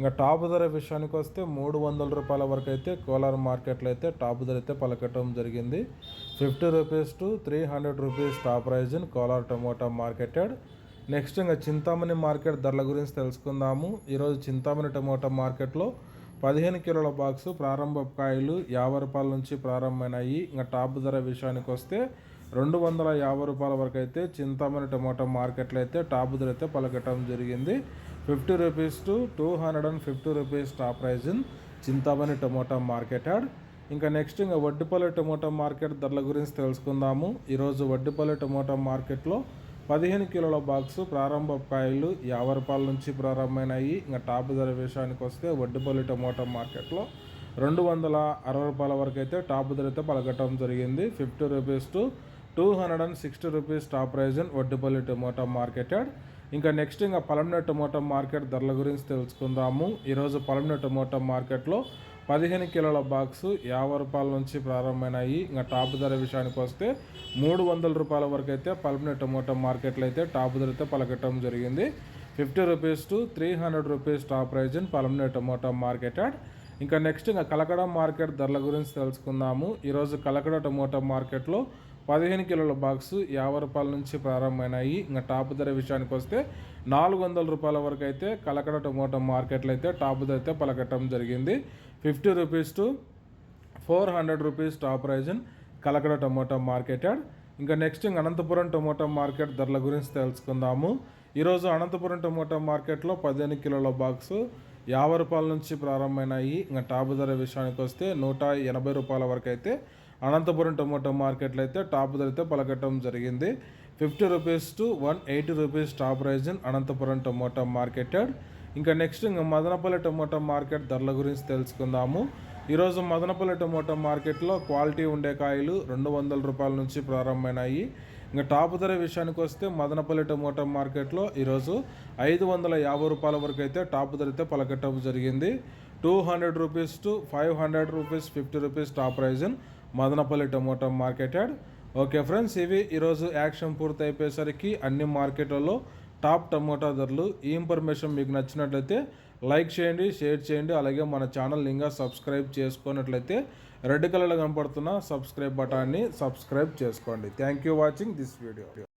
ఇంకా టాప్ ధర విషయానికి వస్తే మూడు వందల రూపాయల వరకు అయితే కోలార్ మార్కెట్లో అయితే టాప్ ధర అయితే పలకటం జరిగింది. Fifty rupees to three hundred rupees top price in Kolar tomato market yard. Next ఇంకా చింతామణి మార్కెట్ ధరల గురించి తెలుసుకుందాము. ఈరోజు చింతామణి టమోటా మార్కెట్లో పదిహేను కిలోల బాక్స్ ప్రారంభ కాయలు యాభై రూపాయల నుంచి ప్రారంభమైనాయి. ఇంకా టాప్ ధర విషయానికి వస్తే రెండు వందల యాభై రూపాయల వరకు అయితే చింతామణి టమోటా మార్కెట్లో అయితే టాప్ ధర అయితే పలకటం జరిగింది. Fifty rupees to two hundred and fifty rupees top price in Chintamani tomato market yard. ఇంకా నెక్స్ట్ ఇంకా వడ్డిపల్లి టమోటా మార్కెట్ ధరల గురించి తెలుసుకుందాము. ఈరోజు వడ్డిపల్లి టమోటా మార్కెట్లో పదిహేను కిలోల బాక్సు ప్రారంభ కాయలు యాభై రూపాయల నుంచి ప్రారంభమైనాయి. ఇంకా టాప్ ధర విషయానికి వస్తే వడ్డిపల్లి టమోటా మార్కెట్లో రెండు వందల అరవై రూపాయల వరకు అయితే టాప్ ధర అయితే పలకటం జరిగింది. Fifty rupees to two hundred and sixty rupees top price in Vaddipalli tomato market yard. ఇంకా నెక్స్ట్ ఇంకా పలంనే టొమాటో మార్కెట్ ధరల గురించి తెలుసుకుందాము. ఈరోజు పలంనే టొమాటో మార్కెట్లో పదిహేను కిలోల బాక్సు యాభై రూపాయల నుంచి ప్రారంభమైనాయి. ఇంకా టాప్ ధర విషయానికి వస్తే మూడు వందల రూపాయల వరకు అయితే పల్పనే టొమాటో మార్కెట్లో అయితే టాప్ ధరతో పలకటం జరిగింది. Fifty rupees to three hundred rupees top price in Palamaner tomato market ఇంకా నెక్స్ట్ ఇంకా కలకడ మార్కెట్ ధరల గురించి తెలుసుకుందాము. ఈరోజు కలకడ టొమాటో మార్కెట్లో పదిహేను కిలోల బాక్స్ యాభై రూపాయల నుంచి ప్రారంభమైనాయి. ఇంకా టాప్ ధర విషయానికి వస్తే నాలుగు వందల రూపాయల వరకు అయితే కలకడ టొమాటో మార్కెట్లో అయితే టాప్ ధర అయితే పలకట్టడం జరిగింది. Fifty rupees to four hundred rupees top price Kalakada tomato market yard ఇంకా నెక్స్ట్ ఇంక అనంతపురం టొమాటో మార్కెట్ ధరల గురించి తెలుసుకుందాము. ఈరోజు అనంతపురం టొమాటో మార్కెట్లో పదిహేను కిలోల బాక్సు యాభై రూపాయల నుంచి ప్రారంభమైనాయి. ఇంకా టాప్ ధర విషయానికి వస్తే నూట ఎనభై రూపాయల వరకు అయితే అనంతపురం టొమాటో మార్కెట్లో అయితే టాప్ ధరతో పలకటం జరిగింది. Fifty rupees to one eighty rupees top price in Anantapuram tomato market yard. ఇంకా నెక్స్ట్ ఇంకా మదనపల్లి టొమాటో మార్కెట్ ధరల గురించి తెలుసుకుందాము. ఈరోజు మదనపల్లి టొమాటో మార్కెట్లో క్వాలిటీ ఉండే కాయలు రెండు వందల రూపాయల నుంచి ప్రారంభమైనాయి. ఇంకా టాప్ ధర విషయానికి వస్తే మదనపల్లి టొమాటో మార్కెట్లో ఈరోజు ఐదు వందల యాభై రూపాయల వరకు అయితే టాప్ ధరతో పలకటం జరిగింది. Two hundred rupees to five hundred rupees fifty rupees top price Madanapalle tomato market yard. Okay friends ఇవి ఈరోజు యాక్షన్ పూర్తి అయిపోయేసరికి అన్ని మార్కెట్లలో టాప్ టమోటా ధరలు. ఈ ఇన్ఫర్మేషన్ మీకు నచ్చినట్లయితే లైక్ చేయండి షేర్ చేయండి. అలాగే మన ఛానల్ ఇంకా సబ్స్క్రైబ్ చేసుకున్నట్లయితే రెడ్ కలర్లో కనపడుతున్న సబ్స్క్రైబ్ బటాన్ని సబ్స్క్రైబ్ చేసుకోండి. Thank you watching this video.